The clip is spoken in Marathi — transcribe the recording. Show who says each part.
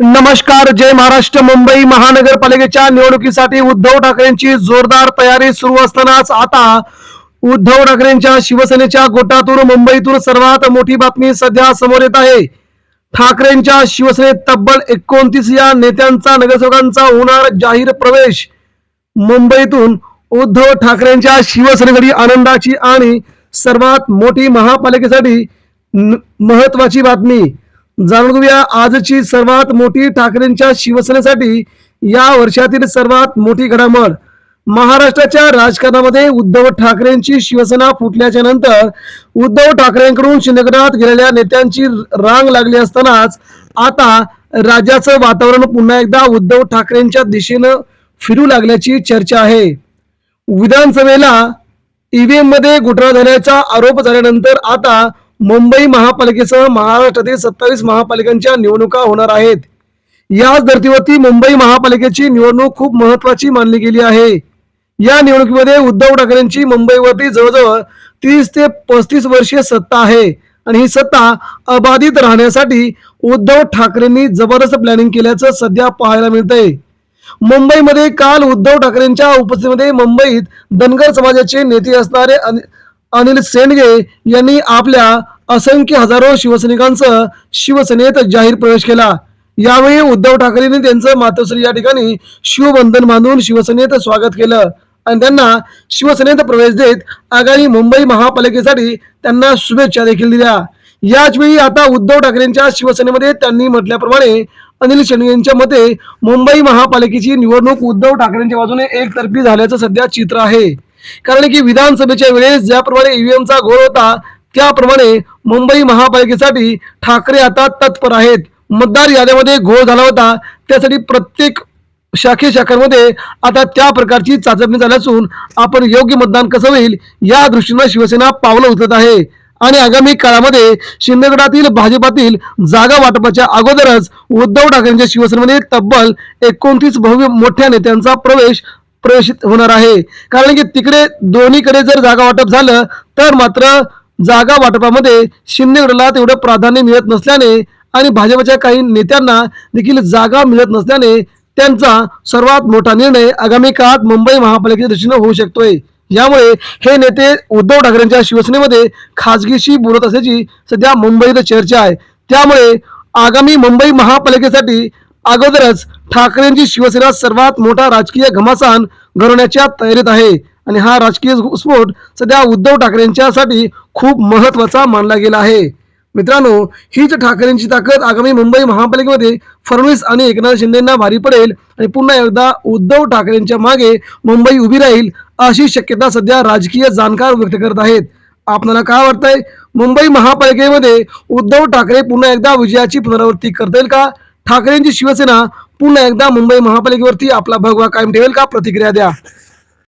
Speaker 1: नमस्कार जय महाराष्ट्र मुंबई महानगरपालिकेच्या निवडणुकीसाठी उद्धव ठाकरेंची जोरदार तयारी सुरू असतानाच आता उद्धव ठाकरेंच्या शिवसेनेच्या गोटातून मुंबईतून सर्वात मोठी बातमी सध्या समोर येत आहे. ठाकरेंच्या शिवसेनेत तब्बल एकोणतीस या नेत्यांचा नगरसेवकांचा होणार जाहीर प्रवेश. मुंबईतून उद्धव ठाकरेंच्या शिवसेनेसाठी आनंदाची आणि सर्वात मोठी महापालिकेसाठी न- महत्वाची बातमी. जाणून घेऊया आजची सर्वात मोठी ठाकरेंच्या शिवसेनेसाठी या वर्षातील सर्वात मोठी घडामोड. महाराष्ट्राच्या राजकारणामध्ये उद्धव ठाकरेंची शिवसेना फुटल्याच्या नंतर उद्धव ठाकरेंकडून शिंदेगडात गेलेल्या नेत्यांची रांग लागली असतानाच आता राज्याचं वातावरण पुन्हा एकदा उद्धव ठाकरेंच्या दिशेनं फिरू लागल्याची चर्चा आहे. विधानसभेला ईव्हीएममध्ये घोटाळा झाल्याचा आरोप झाल्यानंतर आता मुंबई महापालिकेसह महाराष्ट्रातील सत्तावीस महापालिकांच्या निवडणुका होणार आहेत. याच धर्तीवरती मुंबई महापालिकेची निवडणूक खूप महत्वाची मानली गेली आहे. या निवडणुकीमध्ये उद्धव ठाकरेंची मुंबईवरती जवळजवळ तीस ते पस्तीस वर्षीय सत्ता आहे आणि ही सत्ता अबाधित राहण्यासाठी उद्धव ठाकरेंनी जबरदस्त प्लॅनिंग केल्याचं सध्या पाहायला मिळतंय. मुंबईमध्ये काल उद्धव ठाकरेंच्या उपस्थितीमध्ये मुंबईत धनगर समाजाचे नेते असणारे अनिल सेंडगे यांनी आपल्या असंख्य हजारो शिवसैनिकांसह शिवसेनेत जाहीर प्रवेश केला. यावेळी उद्धव ठाकरेंनी त्यांचं मातोश्री या ठिकाणी शिवबंधन बांधून शिवसेनेत स्वागत केलं. आणि त्यांना शिवसेनेत प्रवेश देत आगामी मुंबई महापालिकेसाठी त्यांना शुभेच्छा देखील दिल्या. याचवेळी आता उद्धव ठाकरेंच्या शिवसेनेमध्ये त्यांनी म्हटल्याप्रमाणे अनिल शेंडगे यांच्या मते मुंबई महापालिकेची निवडणूक उद्धव ठाकरेंच्या बाजूने एकतर्फी झाल्याचं सध्या चित्र आहे. कारण की विधानसभेच्या वेळेस ज्याप्रमाणे ईव्हीएमचा घोळ होता त्याप्रमाणे मुंबई महापालिकेसाठी ठाकरे आता तत्पर आहेत. मतदार याद्यामध्ये घोळ झाला होता त्यासाठी प्रत्येक शाखे शाखांमध्ये आता त्या प्रकारची चाचपणी झाली असून आपण योग्य मतदान कसं होईल या दृष्टीनं शिवसेना पावलं उचलत आहे. आणि आगामी काळामध्ये शिंदेगडातील भाजपातील जागा वाटपाच्या अगोदरच उद्धव ठाकरेंच्या शिवसेनेमध्ये तब्बल एकोणतीस भव्य मोठ्या नेत्यांचा प्रवेश प्रवेशित होणार आहे. कारण की तिकडे दोन्हीकडे जर जागा वाटप झालं तर मात्र जागा वाटपामध्ये शिंदेगडला तेवढं प्राधान्य मिळत नसल्याने आणि भाजपच्या काही नेत्यांना देखील जागा मिळत नसल्याने त्यांचा सर्वात मोठा निर्णय आगामी काळात मुंबई महापालिकेच्या दृष्टीनं होऊ शकतोय. यामुळे हे नेते उद्धव ठाकरेंच्या शिवसेनेमध्ये खासगीशी बोलत असल्याची सध्या मुंबईत चर्चा आहे. त्यामुळे आगामी मुंबई महापालिकेसाठी अगोदरच ठाकरेंची शिवसेना सर्वात मोठा राजकीय घमासान घडवण्याच्या तयारीत आहे. आणि हा राजकीय स्फोट सध्या उद्धव ठाकरेंच्यासाठी खूप महत्त्वाचा मानला गेला आहे. मित्रांनो हीच ठाकरेंची ताकद आगामी मुंबई महापालिकेमध्ये फडणवीस आणि एकनाथ शिंदेंना भारी पडेल आणि पुन्हा एकदा उद्धव ठाकरेंच्या मागे मुंबई उभी राहील अशी शक्यता सध्या राजकीय जाणकार व्यक्त करत आहेत. आपल्याला काय वाटतंय? मुंबई महापालिकेमध्ये उद्धव ठाकरे पुन्हा एकदा विजयाची पुनरावृत्ती करता येईल का? ठाकरेंची शिवसेना पुन्हा एकदा मुंबई महापालिकेवरती आपला भगवा कायम ठेवेल का? प्रतिक्रिया द्या.